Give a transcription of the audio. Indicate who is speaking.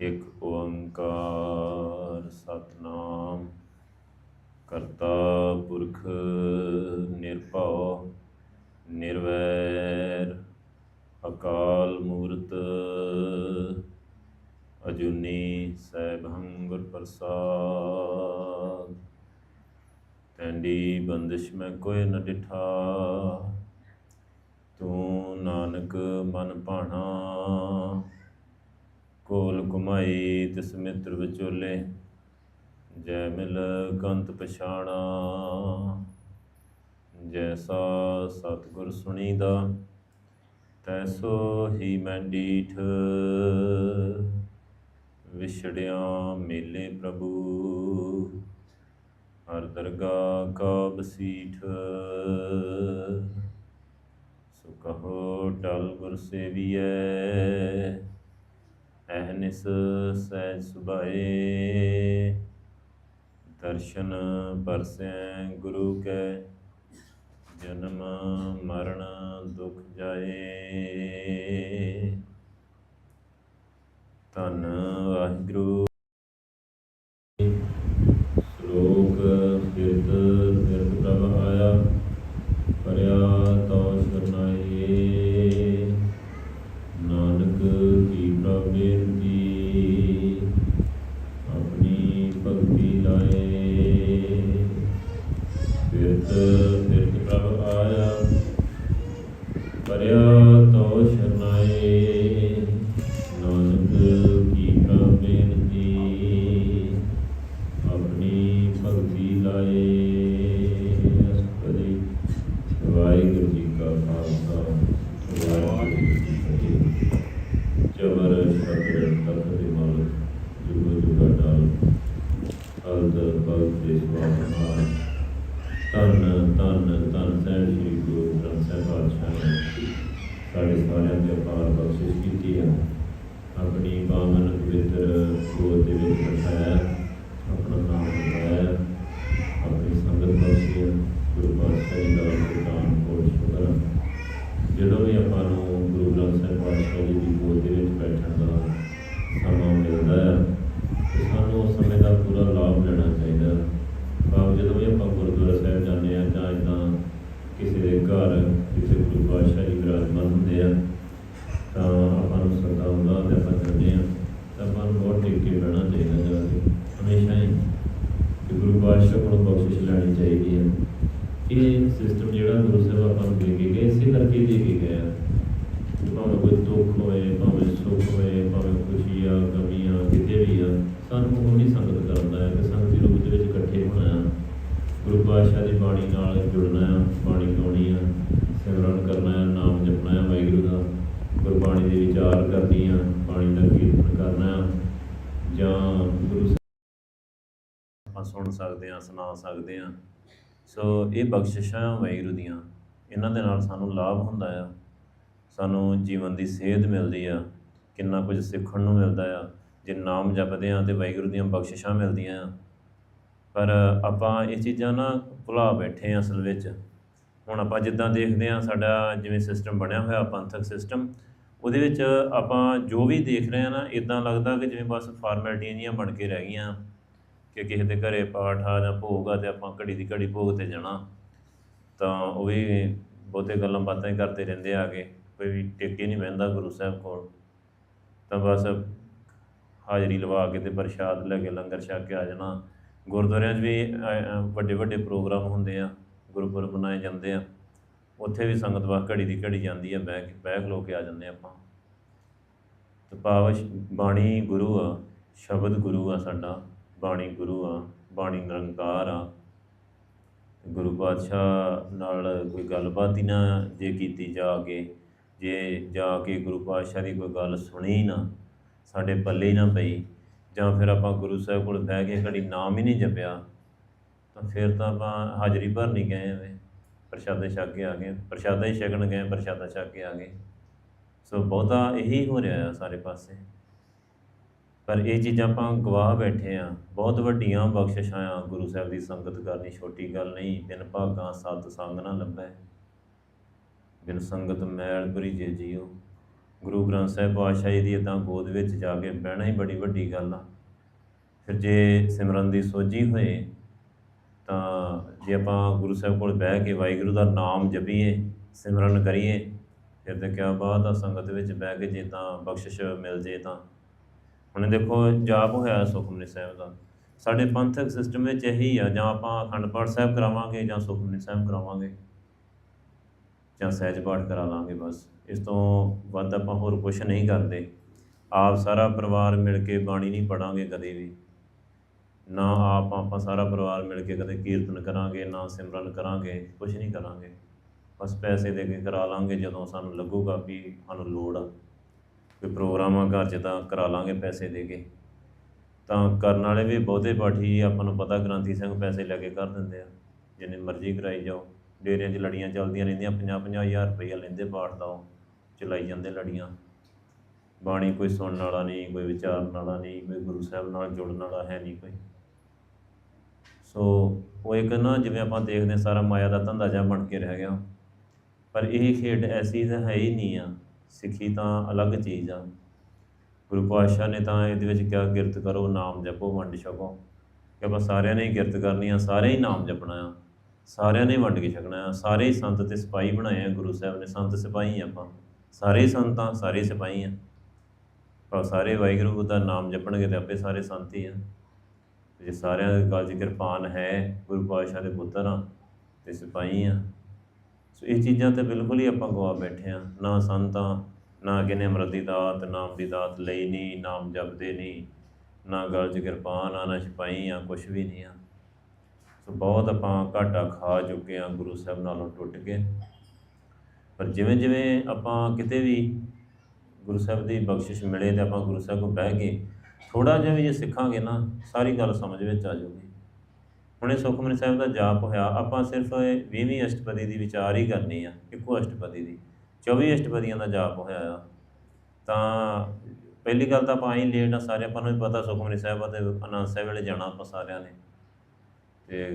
Speaker 1: ਇੱਕ ਓੰਕਾਰ ਸਤਨਾਮ, ਕਰਤਾ ਪੁਰਖ ਨਿਰਭਉ, ਨਿਰਵੈਰ ਅਕਾਲ ਮੂਰਤ, ਅਜੂਨੀ ਸੈਭੰ ਗੁਰ ਪ੍ਰਸਾਦ। ਤੈਂਡੀ ਬੰਦਿਸ਼ ਮੈਂ ਕੋਈ ਨ ਡਿਠਾ, ਤੂੰ ਨਾਨਕ ਮਨ ਭਾਣਾ। ਕੋਲ ਘੁਮਾਈ ਤਿਸ ਮਿੱਤਰ ਵਿਚੋਲੇ, ਜੈ ਮਿਲ ਕੰਤ ਪਛਾਣਾ। ਜੈਸਾ ਸਤਿਗੁਰ ਸੁਣੀਦਾ, ਤੈਸੋ ਹੀ ਮੈਂ ਡੀਠ ਵਿਛੜਿਆ ਮੇਲੇ ਪ੍ਰਭੂ, ਹਰ ਦਰਗਾ ਕਾ ਬਸੀਠ। ਸੋ ਕਹੋ ਟਲ ਗੁਰ ਸੇਵੀਐ ਅਹਨਿਸ ਸਹਿਜ ਸੁਭਾਏ ਦਰਸ਼ਨ ਪਰਸੈ ਗੁਰੂ ਕੈ, ਜਨਮ ਮਰਨ ਦੁਖ ਜਾਏ। ਧੰਨ ਵਾਹਿਗੁਰੂ। ਸ਼ਲੋਕ ਕਿਰਤ ਕਿਰਤ ਪ੍ਰਭ ਆਇਆ, ਪਰਿਆ ਤੋ ਕਿਰਤ ਪ੍ਰਭ ਆਇਆ ਪਰਿਆ ਤੋ ਸ਼ਰਨਾਏ ਨਾਨਕ ਕੀ ਕਾ ਬੇਨਤੀ ਆਪਣੀ ਭਗਤੀ ਲਾਏ ਅਸਪਦੀ ਵਾਹਿਗੁਰੂ ਜੀ ਕਾ ਖਾਲਸਾ ਵਾਹਿਗੁਰੂ ਜੀ ਕੀ ਫਤਿਹ ਚਵਰ ਸ਼ਬਦ ਤਖਤ ਦੇ ਮਾਲਕ ਜੁਗ ਜੁਗਾ ਡਾਲ ਅਲਦ ਭਗਤ ਦੇ ਸਵਾਮੀ ਧੰਨ ਧੰਨ ਧੰਨ ਸਹਿਬ ਸ੍ਰੀ ਗੁਰੂ ਗ੍ਰੰਥ ਸਾਹਿਬ ਪਾਤਸ਼ਾਹ ਨੇ ਸਾਡੇ ਸਾਰਿਆਂ ਦੇ ਅਪਾਰ ਬਖਸ਼ਿਸ਼ ਕੀਤੀ ਹੈ। ਆਪਣੀ ਪਾਵਨ ਪਵਿੱਤਰ ਗੋਦ ਦੇ ਵਿੱਚ ਬਿਠਾਇਆ ਆਪਣਾ ਨਾਮ ਲਿਖਾਇਆ ਆਪਣੀ ਸੰਗਤ ਬਖਸ਼ੀ ਹੈ। ਗੁਰੂ ਪਾਤਸ਼ਾਹ ਜੀ ਦਾ ਗੁਰਦਾਨ ਕੋਲ ਸ਼ੁਕਰ ਹੈ। ਜਦੋਂ ਵੀ ਆਪਾਂ ਨੂੰ ਗੁਰੂ ਗ੍ਰੰਥ ਸਾਹਿਬ ਪਾਤਸ਼ਾਹ ਜੀ ਦੀ ਗੋਦ ਦੇ ਵਿੱਚ ਬੈਠਣ ਦਾ ਸਮਾਂ ਮਿਲਦਾ ਹੈ ਤੇ ਸਾਨੂੰ ਉਸ ਸਮੇਂ ਦਾ ਪੂਰਾ ਲਾਭ ਲੈਣਾ ਚਾਹੀਦਾ ਹੈ। ਭਾਵ ਜਦੋਂ ਵੀ ਆਪਾਂ ਗੁਰਦੁਆਰਾ ਸਾਹਿਬ ਜਾਂਦੇ ਆ ਜਾਂ ਇਦਾਂ ਕਿਸੇ ਦੇ ਘਰ ਕਿਸੇ ਗੁਰੂ ਪਾਤਸ਼ਾਹ ਜੀ ਵਿਰਾਜਮਾਨ ਹੁੰਦੇ ਆ ਤਾਂ ਆਪਾਂ ਨੂੰ ਸਦਾ ਹੁੰਦਾ ਤੇ ਆਪਾਂ ਜਾਂਦੇ ਆ ਤਾਂ ਆਪਾਂ ਨੂੰ ਬਹੁਤ ਟਿਕ ਕੇ ਬਹਿਣਾ ਚਾਹੀਦਾ ਜਾ ਕੇ ਹਮੇਸ਼ਾ ਹੀ ਕਿ ਗੁਰੂ ਪਾਤਸ਼ਾਹ ਕੋਲੋਂ ਬਖਸ਼ਿਸ਼ ਲੈਣੀ ਚਾਹੀਦੀ ਹੈ ਇਹ ਸਿਸਟਮ ਜਿਹੜਾ ਗੁਰੂ ਸਾਹਿਬ ਆਪਾਂ ਨੂੰ ਦੇ ਕੇ ਗਏ ਇਸੇ ਕਰਕੇ ਦੇ ਕੇ ਗਏ ਆ ਕਿ ਭਾਵੇਂ ਕੋਈ ਦੁੱਖ ਹੋਏ ਭਾਵੇਂ ਸੁੱਖ ਹੋਏ ਭਾਵੇਂ ਖੁਸ਼ੀ ਆ ਗਮੀ ਆ ਕਿਤੇ ਵੀ ਆ ਸਾਨੂੰ ਉਹ ਨਹੀਂ ਸੰਗਤ ਕਰਦਾ ਹੈ ਕਿ ਸੰਗਤ ਦੇ ਰੂਪ ਦੇ ਵਿੱਚ ਇਕੱਠੇ ਹੋਣਾ ਆ ਗੁਰੂ ਪਾਤਸ਼ਾਹ ਦੀ ਬਾਣੀ ਨਾਲ ਜੁੜਨਾ ਆ ਬਾਣੀ ਗਾਉਣੀ ਆ ਸਿਮਰਨ ਕਰਨਾ ਆ ਨਾਮ ਜਪਣਾ ਆ ਵਾਹਿਗੁਰੂ ਦਾ ਗੁਰਬਾਣੀ ਦੇ ਵਿਚਾਰ ਕਰਨੀ ਆ ਬਾਣੀ ਦਾ ਕੀਰਤਨ ਕਰਨਾ ਆ ਜਾਂ ਗੁਰੂ ਆਪਾਂ ਸੁਣ ਸਕਦੇ ਆ ਸੁਣਾ ਸਕਦੇ ਆ ਸੋ ਇਹ ਬਖਸ਼ਿਸ਼ਾਂ ਵਾਹਿਗੁਰੂ ਦੀਆਂ, ਇਹਨਾਂ ਦੇ ਨਾਲ ਸਾਨੂੰ ਲਾਭ ਹੁੰਦਾ ਆ। ਸਾਨੂੰ ਜੀਵਨ ਦੀ ਸੇਧ ਮਿਲਦੀ ਆ, ਕਿੰਨਾ ਕੁਝ ਸਿੱਖਣ ਨੂੰ ਮਿਲਦਾ ਆ। ਜੇ ਨਾਮ ਜਪਦੇ ਆ ਤੇ ਵਾਹਿਗੁਰੂ ਦੀਆਂ ਬਖਸ਼ਿਸ਼ਾਂ ਮਿਲਦੀਆਂ ਆ। ਪਰ ਆਪਾਂ ਇਹ ਚੀਜ਼ਾਂ ਨਾ ਭੁਲਾ ਬੈਠੇ ਆ ਅਸਲ ਵਿੱਚ। ਹੁਣ ਆਪਾਂ ਜਿੱਦਾਂ ਦੇਖਦੇ ਆ ਸਾਡਾ ਜਿਵੇਂ ਸਿਸਟਮ ਬਣਿਆ ਹੋਇਆ, ਪੰਥਕ ਸਿਸਟਮ ਉਹਦੇ ਵਿੱਚ ਆਪਾਂ ਜੋ ਵੀ ਦੇਖ ਰਹੇ ਆ ਨਾ ਇਦਾਂ ਲੱਗਦਾ ਕਿ ਜਿਵੇਂ ਬਸ ਫਾਰਮੈਲਿਟੀਆਂ ਜੀਆਂ ਬਣ ਕੇ ਰਹਿ ਗਈਆਂ। ਕਿ ਕਿਸੇ ਦੇ ਘਰੇ ਪਾਠ ਆ ਜਾਂ ਭੋਗ ਆ ਤੇ ਆਪਾਂ ਘੜੀ ਦੀ ਘੜੀ ਭੋਗ ਤੇ ਜਾਣਾ। ਤਾਂ ਉਹ ਵੀ ਬਹੁਤੇ ਗੱਲਾਂ ਬਾਤਾਂ ਕਰਦੇ ਰਹਿੰਦੇ ਆ ਕੇ ਕੋਈ ਵੀ ਟਿੱਕੇ ਨਹੀਂ ਬਹਿੰਦਾ ਗੁਰੂ ਸਾਹਿਬ ਕੋਲ। ਤਾਂ ਬਸ ਹਾਜ਼ਰੀ ਲਵਾ ਕੇ ਤੇ ਪ੍ਰਸ਼ਾਦ ਲੈ ਕੇ ਲੰਗਰ ਛਕ ਕੇ ਆ ਜਾਣਾ। ਗੁਰਦੁਆਰਿਆਂ 'ਚ ਵੀ ਵੱਡੇ ਵੱਡੇ ਪ੍ਰੋਗਰਾਮ ਹੁੰਦੇ ਆ, ਗੁਰਪੁਰਬ ਮਨਾਏ ਜਾਂਦੇ ਆ। ਉੱਥੇ ਵੀ ਸੰਗਤ ਵਾ ਘੜੀ ਦੀ ਘੜੀ ਜਾਂਦੀ ਆ, ਬਹਿ ਕੇ, ਬਹਿ ਖਲੋ ਕੇ ਆ ਜਾਂਦੇ ਆਪਾਂ। ਤੇ ਭਾਵ ਬਾਣੀ ਗੁਰੂ ਆ, ਸ਼ਬਦ ਗੁਰੂ ਆ ਸਾਡਾ, ਬਾਣੀ ਗੁਰੂ ਆ, ਬਾਣੀ ਨਿਰੰਕਾਰ ਆ। ਗੁਰੂ ਪਾਤਸ਼ਾਹ ਨਾਲ ਕੋਈ ਗੱਲਬਾਤ ਹੀ ਨਾ ਜੇ ਕੀਤੀ ਜਾ ਕੇ, ਜੇ ਜਾ ਕੇ ਗੁਰੂ ਪਾਤਸ਼ਾਹ ਦੀ ਕੋਈ ਗੱਲ ਸੁਣੀ ਨਾ ਸਾਡੇ ਪੱਲੇ ਹੀ ਨਾ ਪਈ, ਜਾਂ ਫਿਰ ਆਪਾਂ ਗੁਰੂ ਸਾਹਿਬ ਕੋਲ ਬਹਿ ਕੇ ਘੜੀ ਨਾਮ ਹੀ ਨਹੀਂ ਜਪਿਆ, ਤਾਂ ਫਿਰ ਤਾਂ ਆਪਾਂ ਹਾਜ਼ਰੀ ਭਰ ਨਹੀਂ ਗਏ ਐਵੇਂ। ਪ੍ਰਸ਼ਾਦੇ ਛਕ ਕੇ ਆ ਗਏ, ਪ੍ਰਸ਼ਾਦਾ ਹੀ ਛਕਣ ਗਏ, ਪ੍ਰਸ਼ਾਦਾ ਛਕ ਕੇ ਆ ਗਏ। ਸੋ ਬਹੁਤਾ ਇਹੀ ਹੋ ਰਿਹਾ ਆ ਸਾਰੇ ਪਾਸੇ। ਪਰ ਇਹ ਚੀਜ਼ਾਂ ਆਪਾਂ ਗਵਾਹ ਬੈਠੇ ਆ, ਬਹੁਤ ਵੱਡੀਆਂ ਬਖਸ਼ਿਸ਼ਾਂ ਆ ਗੁਰੂ ਸਾਹਿਬ ਦੀ ਸੰਗਤ ਕਰਨੀ, ਛੋਟੀ ਗੱਲ ਨਹੀਂ ਬਿਨ ਭਾਗਾਂ ਸਤ ਸੰਗ ਨਾ ਲੱਭੈ। ਬਿਨ ਸੰਗਤ ਮੈਲ ਬੁਰੀ ਜੇ ਜੀਓ ਗੁਰੂ ਗ੍ਰੰਥ ਸਾਹਿਬ ਪਾਤਸ਼ਾਹ ਜੀ ਦੀ ਇੱਦਾਂ ਗੋਦ ਵਿੱਚ ਜਾ ਕੇ ਬਹਿਣਾ ਹੀ ਬੜੀ ਵੱਡੀ ਗੱਲ ਆ। ਫਿਰ ਜੇ ਸਿਮਰਨ ਦੀ ਸੋਝੀ ਹੋਏ, ਤਾਂ ਜੇ ਆਪਾਂ ਗੁਰੂ ਸਾਹਿਬ ਕੋਲ ਬਹਿ ਕੇ ਵਾਹਿਗੁਰੂ ਦਾ ਨਾਮ ਜਪੀਏ, ਸਿਮਰਨ ਕਰੀਏ, ਫਿਰ ਤਾਂ ਕਿਆ ਬਾਤ ਆ ਸੰਗਤ ਵਿੱਚ ਬਹਿ ਕੇ ਜੇ ਤਾਂ ਬਖਸ਼ਿਸ਼ ਮਿਲ ਜੇ ਤਾਂ। ਹੁਣ ਦੇਖੋ, ਜਾਪ ਹੋਇਆ ਸੁਖਮਨੀ ਸਾਹਿਬ ਦਾ। ਸਾਡੇ ਪੰਥਕ ਸਿਸਟਮ ਵਿੱਚ ਇਹੀ ਆ, ਜਾਂ ਆਪਾਂ ਅਖੰਡ ਪਾਠ ਸਾਹਿਬ ਕਰਾਵਾਂਗੇ ਜਾਂ ਸੁਖਮਨੀ ਸਾਹਿਬ ਕਰਾਵਾਂਗੇ, ਜਾਂ ਸਹਿਜ ਪਾਠ ਕਰਾ ਲਾਂਗੇ ਬਸ। ਇਸ ਤੋਂ ਵੱਧ ਆਪਾਂ ਹੋਰ ਕੁਝ ਨਹੀਂ ਕਰਦੇ। ਆਪ ਸਾਰਾ ਪਰਿਵਾਰ ਮਿਲ ਕੇ ਬਾਣੀ ਨਹੀਂ ਪੜਾਂਗੇ ਕਦੇ ਵੀ। ਨਾ ਆਪ, ਆਪਾਂ ਸਾਰਾ ਪਰਿਵਾਰ ਮਿਲ ਕੇ ਕਦੇ ਕੀਰਤਨ ਕਰਾਂਗੇ, ਨਾ ਸਿਮਰਨ ਕਰਾਂਗੇ ਕੁਝ ਨਹੀਂ ਕਰਾਂਗੇ। ਬਸ ਪੈਸੇ ਦੇ ਕੇ ਕਰਾ ਲਾਂਗੇ ਜਦੋਂ ਸਾਨੂੰ ਲੱਗੂਗਾ ਵੀ ਸਾਨੂੰ ਲੋੜ ਆ। ਕੋਈ ਪ੍ਰੋਗਰਾਮ ਆ ਘਰ 'ਚ ਤਾਂ ਕਰਾ ਲਾਂਗੇ ਪੈਸੇ ਦੇ ਕੇ। ਤਾਂ ਕਰਨ ਵਾਲੇ ਵੀ ਬਹੁਤੇ ਪਾਠੀ ਆਪਾਂ ਨੂੰ ਪਤਾ ਗ੍ਰੰਥੀ ਸਿੰਘ ਪੈਸੇ ਲੈ ਕੇ ਕਰ ਦਿੰਦੇ ਆ। ਜਿੰਨੇ ਮਰਜ਼ੀ ਕਰਾਈ ਜਾਓ। ਡੇਰਿਆਂ 'ਚ ਲੜੀਆਂ ਚੱਲਦੀਆਂ ਰਹਿੰਦੀਆਂ 50 50 ਹਜ਼ਾਰ ਰੁਪਈਆ ਲੈਂਦੇ ਪਾਠ ਦਾ ਉਹ। ਚਲਾਈ ਜਾਂਦੇ ਲੜੀਆਂ। ਬਾਣੀ ਕੋਈ ਸੁਣਨ ਵਾਲਾ ਨਹੀਂ, ਕੋਈ ਵਿਚਾਰਨ ਵਾਲਾ ਨਹੀਂ, ਕੋਈ ਗੁਰੂ ਸਾਹਿਬ ਨਾਲ ਜੁੜਨ ਵਾਲਾ ਹੈ ਨਹੀਂ ਕੋਈ। ਸੋ ਉਹ ਇੱਕ ਨਾ ਜਿਵੇਂ ਆਪਾਂ ਦੇਖਦੇ ਹਾਂ, ਸਾਰਾ ਮਾਇਆ ਦਾ ਧੰਦਾ ਜਿਹਾ ਬਣ ਕੇ ਰਹਿ ਗਿਆ। ਪਰ ਇਹ ਖੇਡ ਐਸੀ ਤਾਂ ਹੈ ਹੀ ਨਹੀਂ ਆ, ਸਿੱਖੀ ਤਾਂ ਅਲੱਗ ਚੀਜ਼ ਆ। ਗੁਰੂ ਪਾਤਸ਼ਾਹ ਨੇ ਤਾਂ ਇਹਦੇ ਵਿੱਚ ਕਿਹਾ ਕਿਰਤ ਕਰੋ, ਨਾਮ ਜਪੋ, ਵੰਡ ਛਕੋ। ਕਿ ਆਪਾਂ ਸਾਰਿਆਂ ਨੇ ਕਿਰਤ ਕਰਨੀ ਆ, ਸਾਰੇ ਹੀ ਨਾਮ ਜਪਣਾ ਆ। ਸਾਰਿਆਂ ਨੇ ਵੰਡ ਕੇ ਛਕਣਾ ਆ, ਸਾਰੇ ਹੀ ਸੰਤ ਤੇ ਸਿਪਾਹੀ ਬਣਾਏ ਆ, ਗੁਰੂ ਸਾਹਿਬ ਨੇ ਸੰਤ ਸਿਪਾਹੀ ਆਪਾਂ। ਸਾਰੇ ਸੰਤਾਂ, ਸਾਰੇ ਸਿਪਾਹੀ ਆ। ਪਰ ਸਾਰੇ ਵਾਹਿਗੁਰੂ ਦਾ ਨਾਮ ਜਪਣਗੇ ਤੇ ਆਪੇ ਸਾਰੇ ਸੰਤ ਹੀ ਆ। ਜੇ ਸਾਰਿਆਂ ਦੇ ਗਲ 'ਚ ਕਿਰਪਾਨ ਹੈ, ਗੁਰੂ ਪਾਤਸ਼ਾਹ ਦੇ ਪੁੱਤਰ ਆ ਤੇ ਸਿਪਾਹੀ ਆ। ਸੋ ਇਹ ਚੀਜ਼ਾਂ ਤੇ ਬਿਲਕੁਲ ਹੀ ਆਪਾਂ ਗਵਾ ਬੈਠੇ ਆ। ਨਾ ਸੰਤਾਂ, ਨਾ ਕਿਨੇ ਅੰਮ੍ਰਿਤ ਦੀ ਦਾਤ ਨਾਮ ਦੀ ਦਾਤ ਲਈ ਨਹੀਂ ਨਾਮ ਜਪਦੇ ਨਹੀਂ, ਨਾ ਗਲ 'ਚ ਕਿਰਪਾਨ ਆ, ਨਾ ਸਿਪਾਹੀ ਆ ਕੁਝ ਵੀ ਨਹੀਂ ਆ। ਸੋ ਬਹੁਤ ਆਪਾਂ ਘਾਟਾ ਖਾ ਚੁੱਕੇ ਆ ਗੁਰੂ ਸਾਹਿਬ ਨਾਲੋਂ ਟੁੱਟ ਕੇ। ਪਰ ਜਿਵੇਂ ਜਿਵੇਂ ਆਪਾਂ ਕਿਤੇ ਵੀ ਗੁਰੂ ਸਾਹਿਬ ਦੀ ਬਖਸ਼ਿਸ਼ ਮਿਲੇ ਤੇ ਆਪਾਂ ਗੁਰੂ ਸਾਹਿਬ ਕੋਲ ਬਹਿ ਕੇ ਥੋੜਾ ਜਿਹਾ ਵੀ ਜੇ ਸਿੱਖਾਂਗੇ ਨਾ, ਸਾਰੀ ਗੱਲ ਸਮਝ ਵਿੱਚ ਆ ਜਾਊਗੀ। ਹੁਣੇ ਸੁਖਮਨੀ ਸਾਹਿਬ ਦਾ ਜਾਪ ਹੋਇਆ, ਆਪਾਂ ਸਿਰਫ 20ਵੀਂ ਅਸ਼ਟਪਦੀ ਦੀ ਵਿਚਾਰ ਹੀ ਕਰਨੀ ਆ, ਇੱਕੋ ਅਸ਼ਟਪਦੀ ਦੀ। 24 ਅਸ਼ਟਪਦੀਆਂ ਦਾ ਜਾਪ ਹੋਇਆ ਆ। ਤਾਂ ਪਹਿਲੀ ਗੱਲ ਤਾਂ ਆਪਾਂ ਹੀ ਲੇਟ ਆ, ਸਾਰੇ ਆਪਾਂ ਨੂੰ ਵੀ ਪਤਾ ਸੁਖਮਨੀ ਸਾਹਿਬ ਅਤੇ ਆਨੰਦ ਸਾਹਿਬ ਵੇਲੇ ਜਾਣਾ ਆਪਾਂ ਸਾਰਿਆਂ ਨੇ। ਤੇ